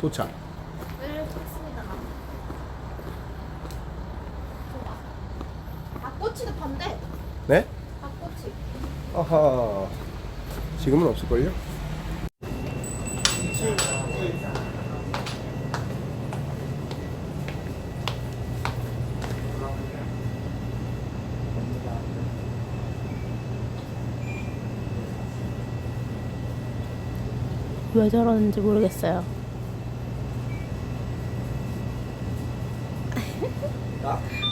도착. 네, 좋습니다. 닭꼬치도 판대. 네? 닭꼬치. 아하. 지금은 없을걸요? 왜 저러는지 모르겠어요.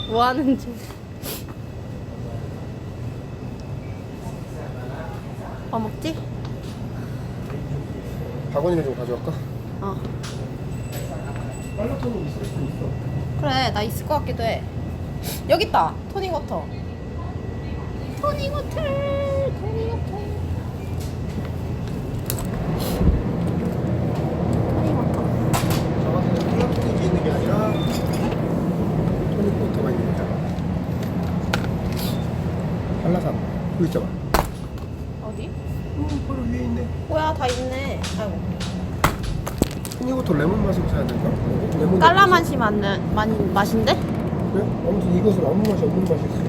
뭐 하는지. 뭐 먹지? 박원이가 좀 가져갈까? 어. 빨라토는 있을 수 있어. 그래, 나 있을 것 같기도 해. 여기 있다. 토닉 워터. 토닉 워터. 토닉 워터. 토닉워터. 저 같은 경우는 플라토닉이 있는 게 아니라 토닉 거잖아. 한라산. 여기 있잖아. 어디? 음, 바로 위에 있네. 뭐야, 다 있네. 아이고. 토닉 워터 레몬 맛으로 사야 될까? 레몬 깔라 맛이 맞는 맛, 맛인데? 그래? 아무튼 이것은 아무 맛이 없는 맛이 있어. 어,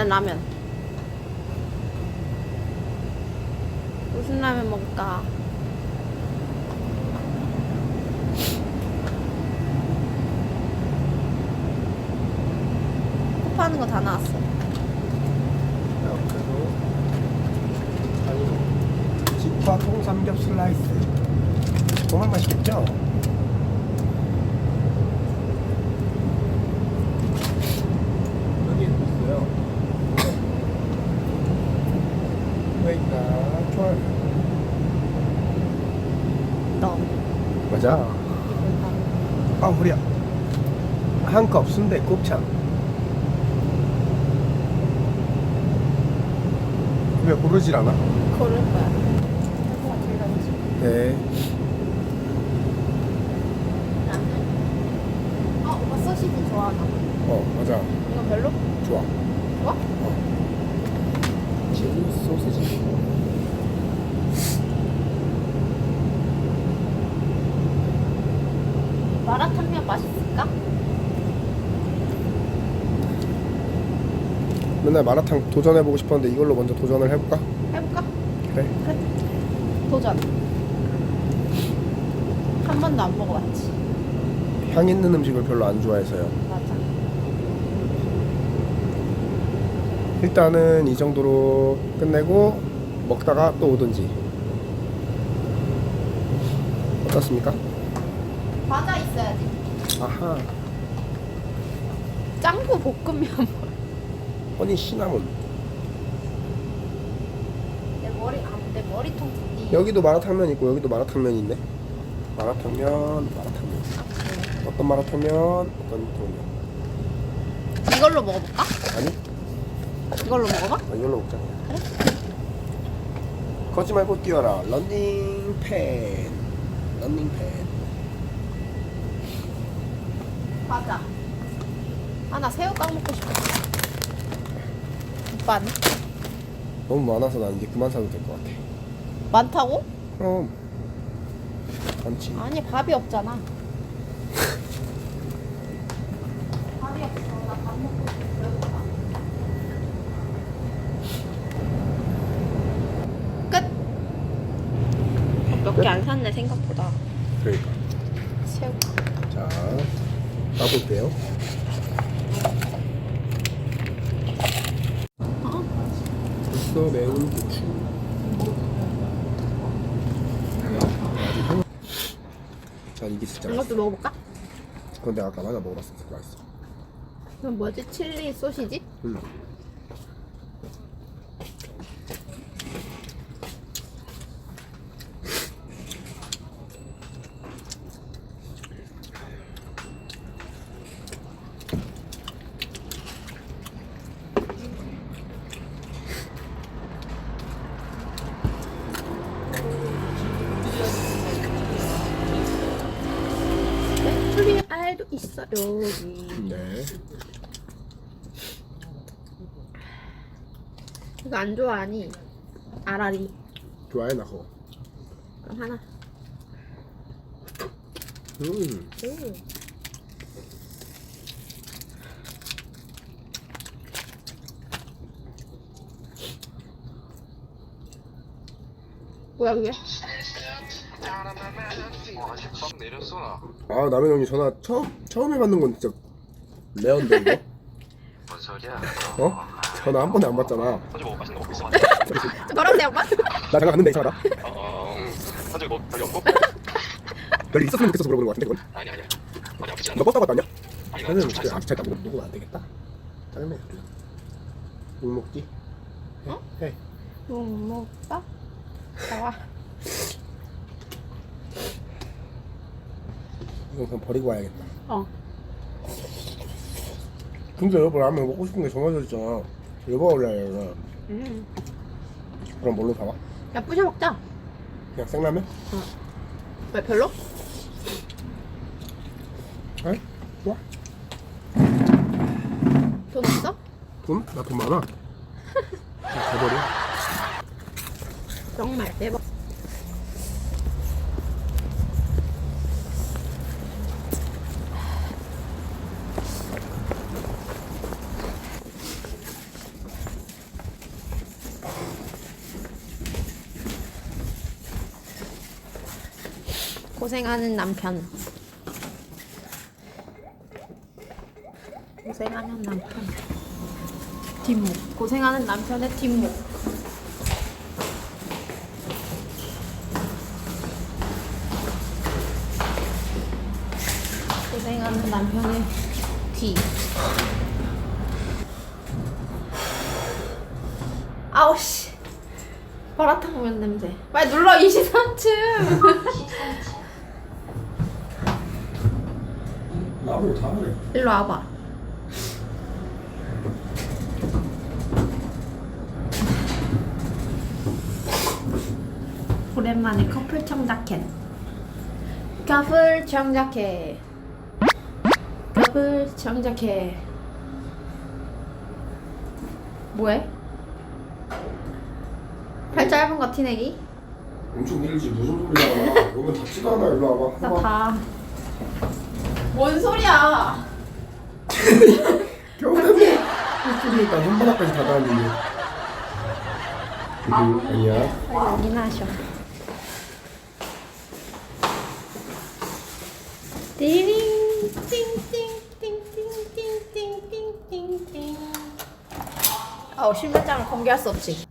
난 라면. 무슨 라면 먹을까? 코 파는 거 다 나왔어. 야, 그래도 통삼겹 슬라이스 정말 맛있겠죠? 여기 있어요. 왜일까? 좋아요. 너. 맞아. 아, 우리야. 한컵 순대 곱창. 왜 고르질 않아? 고를 거야. 해보가 들던지. 네. 라면. 아, 오빠 소시지 좋아하나? 어, 맞아. 이거 별로? 좋아. 좋아? 지금 소시지. 마라탕면 맛있을까? 맨날 마라탕 도전해보고 싶었는데 이걸로 먼저 도전을 해볼까? 해볼까? 그래. 그래. 도전. 한 번도 안 먹어봤지. 향 있는 음식을 별로 안 좋아해서요. 맞아. 일단은 이 정도로 끝내고 먹다가 또 오든지. 어떻습니까? 과자 있어야지. 아하. 짱구 볶음면. 허니 시나몬. 내 머리, 아, 내 머리통 이 여기도 마라탕면 있고 여기도 마라탕면 있네. 마라탕면, 마라탕면. 어떤 마라탕면, 어떤 탕면. 이걸로 먹어볼까? 아니? 이걸로 먹어봐? 아, 이걸로 먹자. 그래? 걷지 말고 뛰어라. 런닝 팬. 런닝 팬. 과자. 아, 나 새우깡 먹고 싶어. 오빠는? 너무 많아서 난 이제 그만 사도 될 것 같아. 많다고? 그럼. 많지. 아니, 밥이 없잖아. 밥이 없어. 나 밥 먹고 싶어. 배고파. 끝. 몇 개 안 샀네, 생각보다. 그러니까. 어? 벌써 매운 고추. 자, 이게 진짜 맛있어. 이것도 먹어볼까? 그건 내가 아까 맞아 먹어봤어. 맛있어. 이건 뭐지? 칠리 소시지? 음. 있어 여기. 네. 이거 안 좋아하니? 아라리. 좋아해 나 그거. 그럼 하나. 음. 오. 뭐야 그게? 와, 빡 내렸어 나. 아 남현 형이 전화 처음 처음에 받는 건 진짜 레어인데 이거? 뭔 소리야? 어? 전화 한 번에 안 받잖아. 어제 뭐 맛있는 거 먹고 있어? 저 노란색 오빠? 나 잠깐 갔는데 이상하다. 어, 어제 뭐 별로 없고? 별일 있었으면 좋겠어서 물어보는 거 같은데 그건. 아니 아니야. 많이 아프지 너 않아? 버스 타고 왔다냐? 아니 저는 나 그래 진짜 아 진짜 나 녹으면 안 되겠다. 짜증내. 욕 먹기. 해. 어? 해. 뭐 먹다? 나와. 이거 그냥 버리고 와야겠다. 어. 근데 여보 라면 먹고 싶은 게 정해져 있잖아. 여보 올라야 음. 그럼 뭘로 사와? 야 부셔 먹자. 그냥 생라면? 왜 별로? 에? 좋아. 돈 없어? 돈? 나 돈 많아. 그냥 대버려. 정말 대박. 고생하는 남편. 고생하는 남편. 뒷목. 고생하는 남편의 뒷목. 고생하는 남편의 귀. 아우 씨. 마라탕 보면 냄새. 빨리 눌러 23층. 나보고 다 그래. 일로 와봐. 오랜만에 커플 청자켓. 커플 청자켓. 커플 청자켓. 뭐해? 발 짧은 거 티내기? 엄청 길지 무슨 소리야? 여기 닿지도 않아. 일로 와봐. 나 해봐. 다. 뭔 소리야? 겨울에 이쁘니까 손바닥까지 다 닿았는데. 음, 아니야. 빨리 여기나 하셔. 띠링 띵띵띵띵띵띵띵띵 아우 신발장을 공개할 수 없지. 어, 고.